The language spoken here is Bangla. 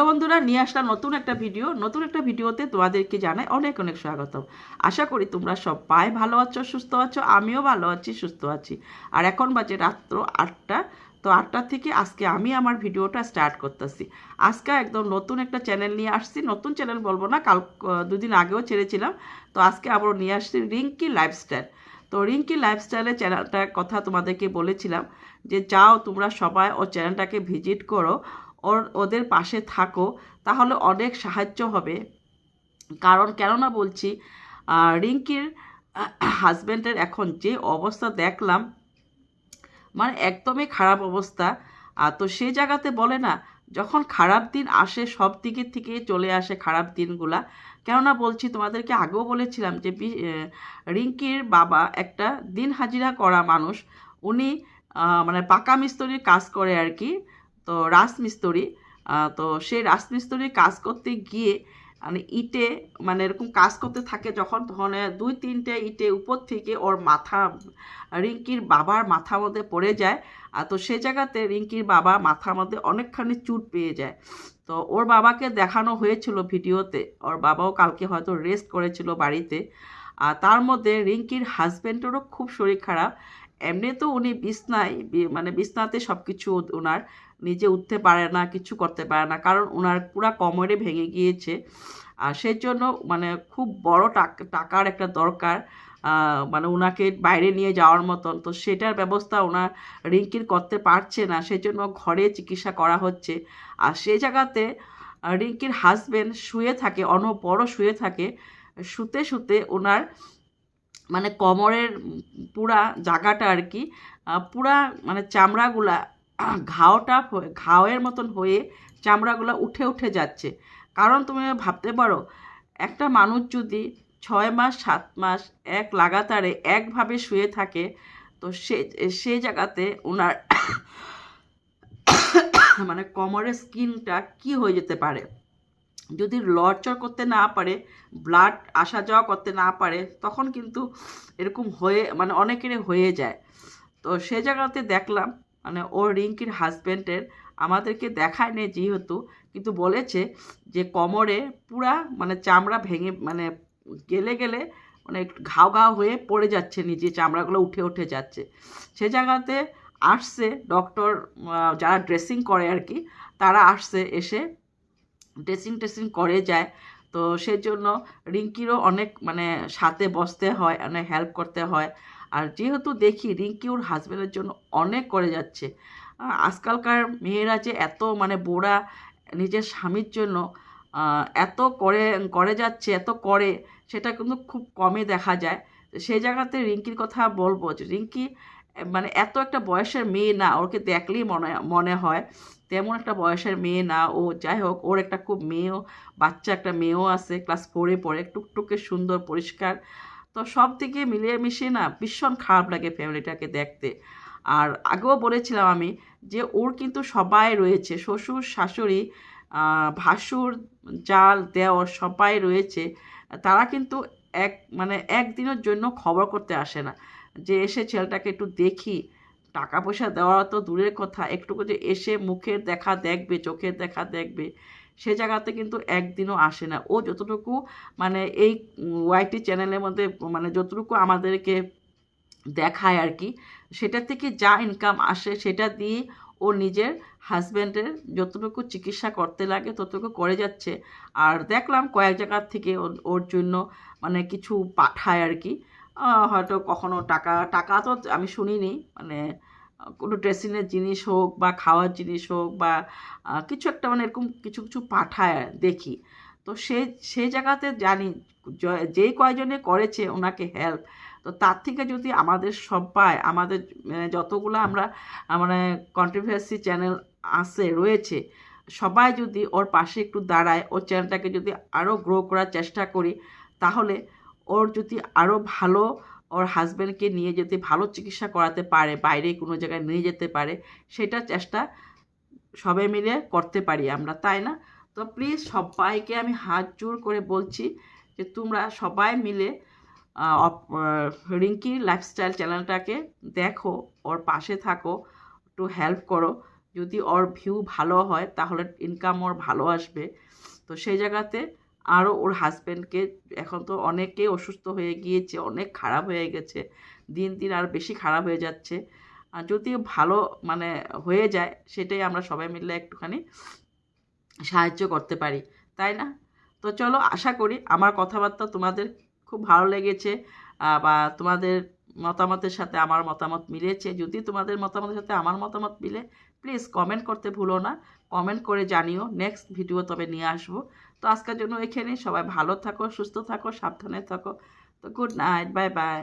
বন্ধুরা, নিয়ে আসলাম নতুন একটা ভিডিও। নতুন একটা ভিডিওতে তোমাদেরকে জানাই অনেক অনেক স্বাগতম। আশা করি তোমরা সব সবাই ভালো আছো, সুস্থ আছো, আমিও ভালো আছি, সুস্থ আছি। আর এখন বাজে রাত্র আটটা। তো আটটা থেকে আজকে আমি আমার ভিডিওটা স্টার্ট করতেছি। আজকে একদম নতুন একটা চ্যানেল নিয়ে আসছি। নতুন চ্যানেল বলব না, কাল দুদিন আগেও ছেড়েছিলাম। তো আজকে আবারও নিয়ে আসছি রিঙ্কি লাইফস্টাইল। তো রিঙ্কি লাইফস্টাইলের চ্যানেলটার কথা তোমাদেরকে বলেছিলাম যে, যাও তোমরা সবাই ও চ্যানেলটাকে ভিজিট করো। ওর, ওদের পাশে থাকো, তাহলে অনেক সাহায্য হবে। কারণ কেননা বলছি রিঙ্কির হাজব্যান্ডের এখন যে অবস্থা দেখলাম মানে একদমই খারাপ অবস্থা। আর তো সেই জায়গাতে বলে না, যখন খারাপ দিন আসে, সব দিকে থেকে চলে আসে খারাপ দিনগুলা। কেননা বলছি, তোমাদেরকে আগেও বলেছিলাম যে রিঙ্কির বাবা একটা দিন হাজিরা করা মানুষ। উনি মানে পাকা মিস্ত্রির কাজ করে আর কি। তো রাজমিস্ত্রি তো সেই রাজমিস্ত্রির কাজ করতে গিয়ে মানে ইটে মানে এরকম কাজ করতে থাকে যখন, তখন দুই তিনটে ইটে উপর থেকে ওর মাথা, রিঙ্কির বাবার মাথার মধ্যে পড়ে যায়। আর তো সে জায়গাতে রিঙ্কির বাবা মাথার মধ্যে অনেকখানি চুট পেয়ে যায়। তো ওর বাবাকে দেখানো হয়েছিল ভিডিওতে, ওর বাবাও কালকে হয়তো রেস্ট করেছিল বাড়িতে। আর তার মধ্যে রিঙ্কির হাজব্যান্ডেরও খুব শরীর খারাপ। এমনি তো উনি বিছনায় মানে বিছনাতে সব কিছু ওনার নিজে উঠতে পারে না, কিছু করতে পারে না, কারণ ওনার পুরা কোমরে ভেঙে গিয়েছে। আর সেই জন্য মানে খুব বড় টাক- টাকার একটা দরকার মানে ওনাকে বাইরে নিয়ে যাওয়ার মতন। তো সেটার ব্যবস্থা ওনার রিঙ্কির করতে পারছে না সেই জন্য ঘরে চিকিৎসা করা হচ্ছে। আর সে জায়গাতে রিঙ্কির হাজবেন্ড শুয়ে থাকে অনবড় শুয়ে থাকে, শুতে শুতে ওনার মানে কোমরের পুরা জায়গাটা আর কি পুরা মানে চামড়াগুলা, ঘাওটা ঘাওয়ের মতন হয়ে চামড়াগুলো উঠে উঠে যাচ্ছে। কারণ তুমি ভাবতে পারো, একটা মানুষ যদি ছয় মাস, সাত মাস, এক লাগাতারে একভাবে শুয়ে থাকে, তো সে সেই জায়গাতে ওনার মানে কোমরের স্কিনটা কি হয়ে যেতে পারে? যদি লড়চড় করতে না পারে ব্লাড আসা যাওয়া করতে না পারে, তখন কিন্তু এরকম হয়ে মানে অনেকেরই হয়ে যায়। তো সে জায়গাতে দেখলাম মানে ওর রিঙ্কির হাজব্যান্ডের আমাদেরকে দেখায় নেই যেহেতু, কিন্তু বলেছে যে কোমরে পুরা মানে চামড়া ভেঙে মানে গেলে গেলে মানে ঘাও ঘাও হয়ে পড়ে যাচ্ছে নিচে চামড়াগুলো উঠে উঠে যাচ্ছে। সে জায়গাতে আসছে ডক্টর যারা ড্রেসিং করে আর কি, তারা আসছে, এসে ড্রেসিং টেসিং করে যায়। তো সেজন্য রিঙ্কিরও অনেক মানে সাথে বসতে হয়, অনেক হেল্প করতে হয়। আর যেহেতু দেখি রিঙ্কি ওর হাজব্যান্ডের জন্য অনেক করে যাচ্ছে। আজকালকার মেয়েরা যে এত মানে বোড়া নিজের স্বামীর জন্য এত করে করে যাচ্ছে, এত করে, সেটা কিন্তু খুব কমই দেখা যায়। সেই জায়গাতে রিঙ্কির কথা বলব যে রিঙ্কি মানে এত একটা বয়সের মেয়ে না, ওকে দেখলেই মনে মনে হয়। তেমন একটা বয়সের মেয়ে না। ও যাই হোক, ওর একটা খুব মেয়েও, বাচ্চা একটা মেয়েও আছে ক্লাস ফোরে পড়ে, টুকটুকে সুন্দর, পরিষ্কার। তো সব থেকে মিলিয়ে মিশিয়ে না ভীষণ খারাপ লাগে ফ্যামিলিটাকে দেখতে। আর আগেও বলেছিলাম আমি যে, ওর কিন্তু সবাই রয়েছে, শ্বশুর, শাশুড়ি ভাসুর, জাল, দেওর সবাই রয়েছে। তারা কিন্তু এক মানে একদিনের জন্য খবর করতে আসে না। যে, এসে ছেলেটাকে একটু দেখি টাকা পয়সা দেওয়া তো দূরের কথা। একটু যে এসে মুখের দেখা দেখবে, চোখের দেখা দেখবে, সে জায়গাতে কিন্তু একদিনও আসে না। ও যতটুকু মানে এই ওয়াইটি চ্যানেলের মধ্যে মানে যতটুকু আমাদেরকে দেখায় আর কি সেটা থেকে যা ইনকাম আসে সেটা দিয়ে ও নিজের হাজব্যান্ডের যতটুকু চিকিৎসা করতে লাগে ততটুকু করে যাচ্ছে। আর দেখলাম কয়েক জায়গার থেকে ওর- জন্য মানে কিছু পাঠায় আর কি। হয়তো কখনো টাকা টাকা তো আমি শুনিনি মানে কোনো ড্রেসিংয়ের জিনিস হোক বা খাওয়ার জিনিস হোক বা কিছু একটা মানে এরকম কিছু কিছু পাঠায় দেখি। তো সে সেই জায়গাতে জানি য- কয়জনে করেছে ওনাকে হেল্প তো তার থেকে যদি আমাদের সবাই আমাদের যতগুলো আমরা মানে কন্ট্রোভার্সি চ্যানেল আছে, রয়েছে, সবাই যদি ওর পাশে একটু দাঁড়ায়, ওর চ্যানেলটাকে যদি আরও গ্রো করার চেষ্টা করি, তাহলে ওর যদি আরও ভালো ওর হাজব্যান্ডকে নিয়ে যেতে ভালো চিকিৎসা করাতে পারে, বাইরে কোনো জায়গায় নিয়ে যেতে পারে, সেটা চেষ্টা সবাই মিলে করতে পারি আমরা, তাই না? তো প্লিজ সবাইকে আমি হাত জোর করে বলছি যে তোমরা সবাই মিলে রিঙ্কি লাইফস্টাইল চ্যানেলটাকে দেখো, ওর পাশে থাকো, একটু হেল্প করো। যদি ওর ভিউ ভালো হয়, তাহলে ইনকাম ওর ভালো আসবে। তো সেই জায়গাতে আরও ওর হাজব্যান্ডকে এখন তো অনেকে অসুস্থ হয়ে গিয়েছে, অনেক খারাপ হয়ে গেছে, দিন দিন আর বেশি খারাপ হয়ে যাচ্ছে। আর যদি ভালো মানে হয়ে যায়, সেটাই আমরা সবাই মিলে একটুখানি সাহায্য করতে পারি, তাই না? তো চলো, আশা করি আমার কথাবার্তা তোমাদের খুব ভালো লেগেছে বা তোমাদের মতামতের সাথে আমার মতামত মিলেছে। যদি তোমাদের মতামতের সাথে আমার মতামত মিলে প্লিজ কমেন্ট করতে ভুলো না। কমেন্ট করে জানিও নেক্সট ভিডিও তবে নিয়ে আসব। তো আজকের জন্য এখানে সবাই ভালো থাকো, সুস্থ থাকো, সাবধানে থাকো। তো গুড নাইট বাই বাই